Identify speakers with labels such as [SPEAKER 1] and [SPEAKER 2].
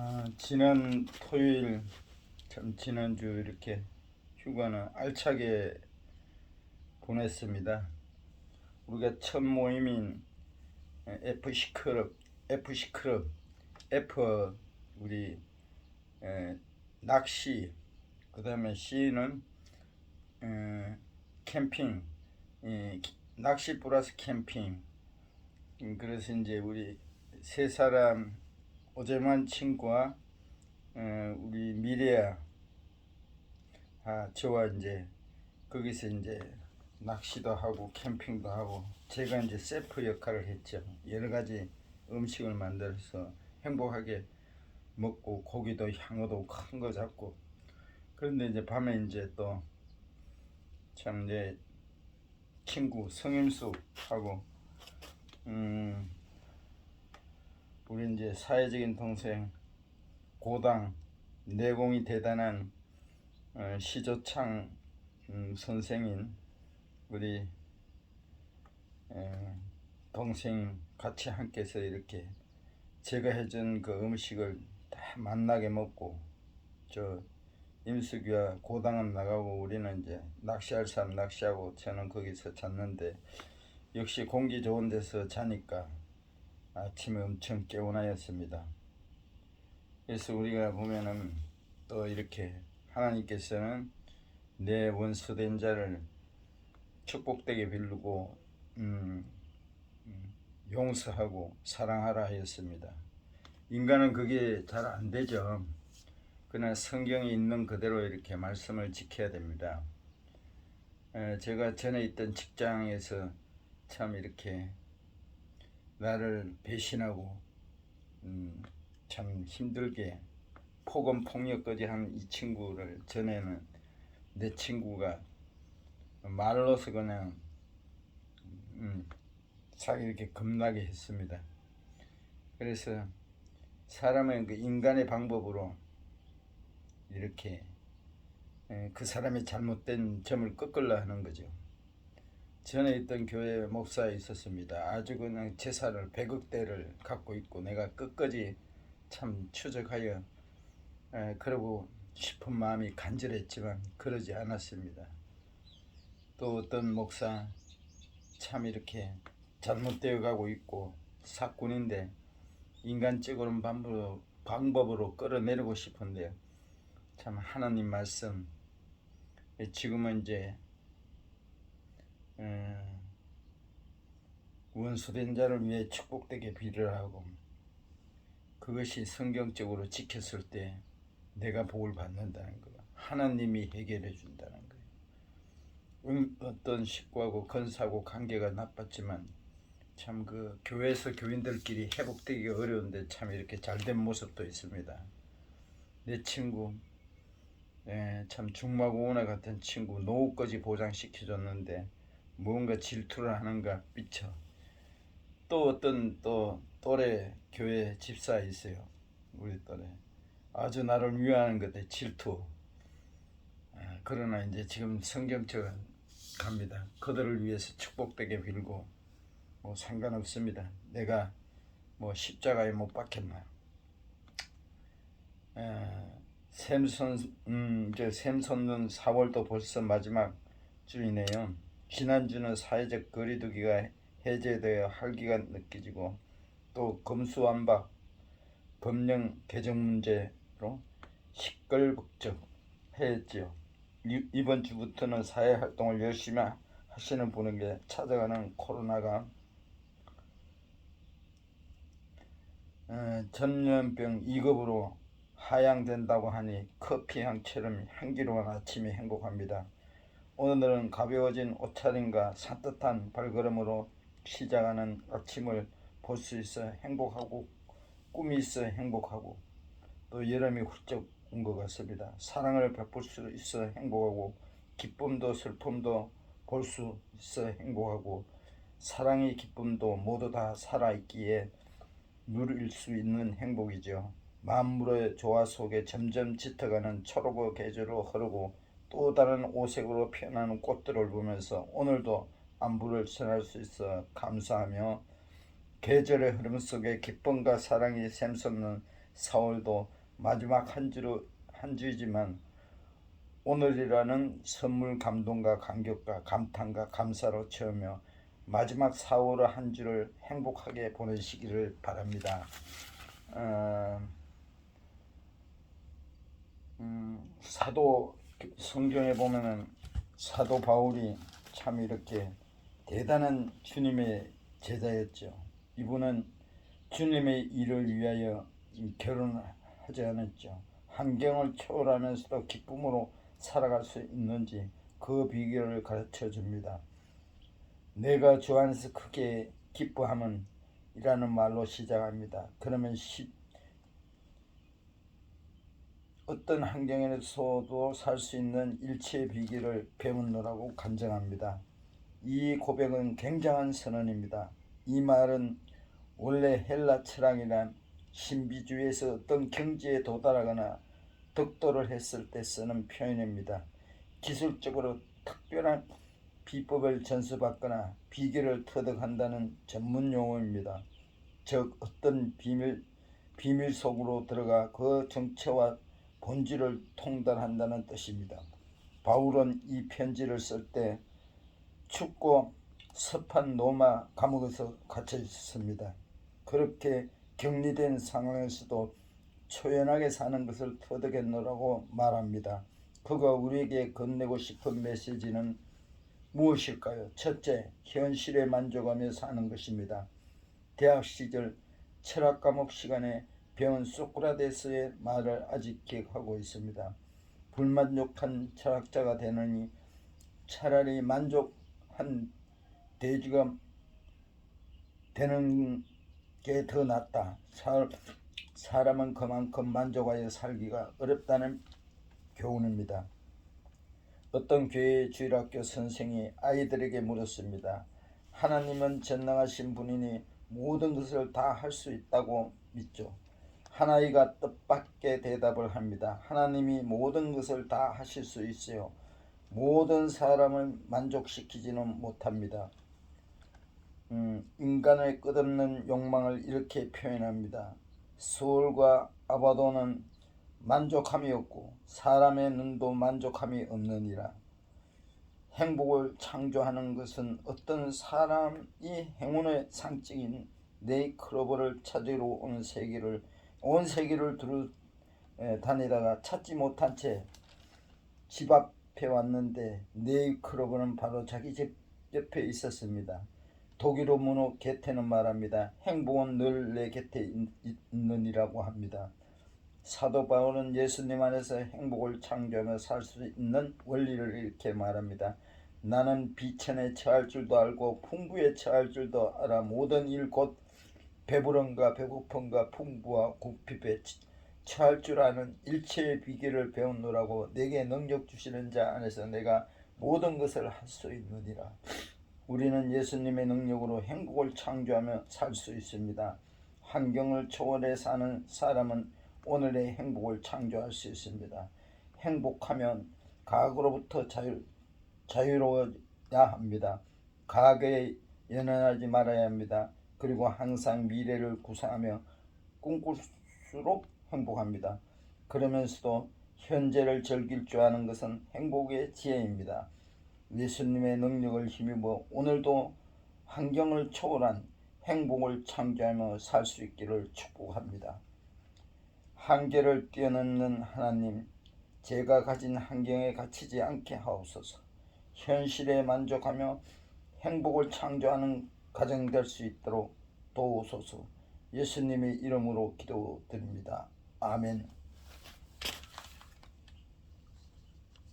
[SPEAKER 1] 아, 지난 토요일 참 지난주 이렇게 휴가는 알차게 보냈습니다. 우리가 첫 모임인 FC 클럽, FC 클럽, F 우리 에, 낚시, 그 다음에 C는 에, 캠핑, 이, 낚시 플러스 캠핑. 음, 그래서 이제 우리 세 사람 오재만 친구와 어, 우리 미래야 아 저와 이제 거기서 이제 낚시도 하고 캠핑도 하고 제가 이제 셰프 역할을 했죠. 여러 가지 음식을 만들어서 행복하게 먹고 고기도 향어도 큰 거 잡고. 그런데 이제 밤에 이제 또 참 이제 친구 성임숙하고 음 우리 이제 사회적인 동생 고당 내공이 대단한 어, 시조창 음, 선생인 우리 에, 동생 같이 함께서 이렇게 제가 해준 그 음식을 다 만나게 먹고 저 임숙이와 고당은 나가고 우리는 이제 낚시할 사람 낚시하고 저는 거기서 잤는데 역시 공기 좋은 데서 자니까 아침에 엄청 개운하였습니다. 그래서 우리가 보면은 또 이렇게 하나님께서는 내 원수된 자를 축복되게 빌고 음, 음, 용서하고 사랑하라 하였습니다. 인간은 그게 잘 안 되죠. 그러나 성경에 있는 그대로 이렇게 말씀을 지켜야 됩니다. 에, 제가 전에 있던 직장에서 참 이렇게 나를 배신하고 음, 참 힘들게 폭언 폭력까지 한 이 친구를 전에는 내 친구가 말로서 그냥 음, sak 이렇게 겁나게 했습니다. 그래서 사람은 그 인간의 방법으로 이렇게 에, 그 사람의 잘못된 점을 꺾으려 하는 거죠. 전에 있던 교회 목사에 있었습니다. 아주 그냥 재산을 100억대를 갖고 있고 내가 끝까지 참 추적하여 에, 그러고 싶은 마음이 간절했지만 그러지 않았습니다. 또 어떤 목사 참 이렇게 잘못되어 가고 있고 사꾼인데 인간적으로는 방법으로, 방법으로 끌어내리고 싶은데 참 하나님 말씀 지금은 이제 음, 원수된 자를 위해 축복되게 비를 하고 그것이 성경적으로 지켰을 때 내가 복을 받는다는 거야. 하나님이 해결해 준다는 거예요. 음, 어떤 식구하고 건사하고 관계가 나빴지만 참 그 교회에서 교인들끼리 회복되기 어려운데 참 이렇게 잘된 모습도 있습니다. 내 친구 예, 참 중마고원화 같은 친구 노후까지 보장시켜줬는데 무언가 질투를 하는가 삐쳐 또 어떤 또 또래 교회 집사 있어요. 우리 또래. 아주 나를 위하는 것에 질투. 아, 그러나 이제 지금 성경처럼 갑니다. 그들을 위해서 축복되게 빌고 뭐 상관없습니다. 내가 뭐 십자가에 못 박혔나. 아, 샘선 음, 이제 샘솟는 4월도 벌써 마지막 주이네요. 지난주는 사회적 거리두기가 해제되어 활기가 느껴지고 또 검수완박 법령 개정 문제로 시끌벅적 했지요. 이- 이번 주부터는 사회 활동을 열심히 하시는 분에게 찾아가는 코로나가 어, 전염병 2급으로 하향된다고 하니 커피 향처럼 향기로운 아침이 행복합니다. 오늘은 가벼워진 옷차림과 산뜻한 발걸음으로 시작하는 아침을 볼 수 있어 행복하고 꿈이 있어 행복하고 또 여름이 훌쩍 온 것 같습니다. 사랑을 베풀 수 있어 행복하고 기쁨도 슬픔도 볼 수 있어 행복하고 사랑의 기쁨도 모두 다 살아있기에 누릴 수 있는 행복이죠. 만물의 조화 속에 점점 짙어가는 초록의 계절로 흐르고 또 다른 오색으로 피어나는 꽃들을 보면서 오늘도 안부를 전할 수 있어 감사하며 계절의 흐름 속에 기쁨과 사랑이 샘솟는 4월도 마지막 한 주로 한 주이지만 오늘이라는 선물 감동과 감격과 감탄과 감사로 채우며 마지막 4월 한 주를 행복하게 보내시기를 바랍니다. 어, 음, 사도 성경에 보면은 사도 바울이 참 이렇게 대단한 주님의 제자였죠. 이분은 주님의 일을 위하여 결혼하지 않았죠. 환경을 초월하면서도 기쁨으로 살아갈 수 있는지 그 비결을 가르쳐 줍니다. 내가 주 안에서 크게 기뻐함은 이라는 말로 시작합니다. 그러면 시, 어떤 환경에서도 살 수 있는 일체의 비결을 배우느라고 간증합니다. 이 고백은 굉장한 선언입니다. 이 말은 원래 헬라 철학이란 신비주의에서 어떤 경지에 도달하거나 덕도를 했을 때 쓰는 표현입니다. 기술적으로 특별한 비법을 전수받거나 비결을 터득한다는 전문 용어입니다. 즉 어떤 비밀 비밀 속으로 들어가 그 정체와 본질을 통달한다는 뜻입니다. 바울은 이 편지를 쓸 때 춥고 습한 로마 감옥에서 갇혀 있습니다. 그렇게 격리된 상황에서도 초연하게 사는 것을 터득했노라고 말합니다. 그가 우리에게 건네고 싶은 메시지는 무엇일까요? 첫째, 현실에 만족하며 사는 것입니다. 대학 시절 철학 과목 시간에 배운 소크라테스의 말을 아직 기억하고 있습니다. 불만족한 철학자가 되느니 차라리 만족한 돼지가 되는 게 더 낫다. 사, 사람은 그만큼 만족하여 살기가 어렵다는 교훈입니다. 어떤 교회 주일학교 선생이 아이들에게 물었습니다. 하나님은 전능하신 분이니 모든 것을 다 할 수 있다고 믿죠. 한 아이가 뜻밖의 대답을 합니다. 하나님이 모든 것을 다 하실 수 있어요. 모든 사람을 만족시키지는 못합니다. 음, 인간의 끝없는 욕망을 이렇게 표현합니다. 소울과 아바도는 만족함이 없고 사람의 눈도 만족함이 없느니라. 행복을 창조하는 것은 어떤 사람이 행운의 상징인 네이클로버를 찾으러 온 세계를 온 세계를 두루 다니다가 찾지 못한 채 집 앞에 왔는데 네이클로버는 바로 자기 집 옆에 있었습니다. 독일어 문호 게테는 말합니다. 행복은 늘 내 곁에 있느니라고 합니다. 사도 바울은 예수님 안에서 행복을 창조하며 살 수 있는 원리를 이렇게 말합니다. 나는 비천에 처할 줄도 알고 풍부에 처할 줄도 알아 모든 일 곧 배부름과 배고픔과 풍부와 궁핍에 처할 줄 아는 일체의 비결을 배우노라고 내게 능력 주시는 자 안에서 내가 모든 것을 할 수 있느니라. 우리는 예수님의 능력으로 행복을 창조하며 살 수 있습니다. 환경을 초월해 사는 사람은 오늘의 행복을 창조할 수 있습니다. 행복하면 과거로부터 자유, 자유로워야 합니다. 과거에 연연하지 말아야 합니다. 그리고 항상 미래를 구상하며 꿈꿀수록 행복합니다. 그러면서도 현재를 즐길 줄 아는 것은 행복의 지혜입니다. 예수님의 능력을 힘입어 오늘도 환경을 초월한 행복을 창조하며 살 수 있기를 축복합니다. 한계를 뛰어넘는 하나님, 제가 가진 환경에 갇히지 않게 하옵소서. 현실에 만족하며 행복을 창조하는 가정 될 수 있도록 도우소서. 예수님의 이름으로 기도드립니다. 아멘.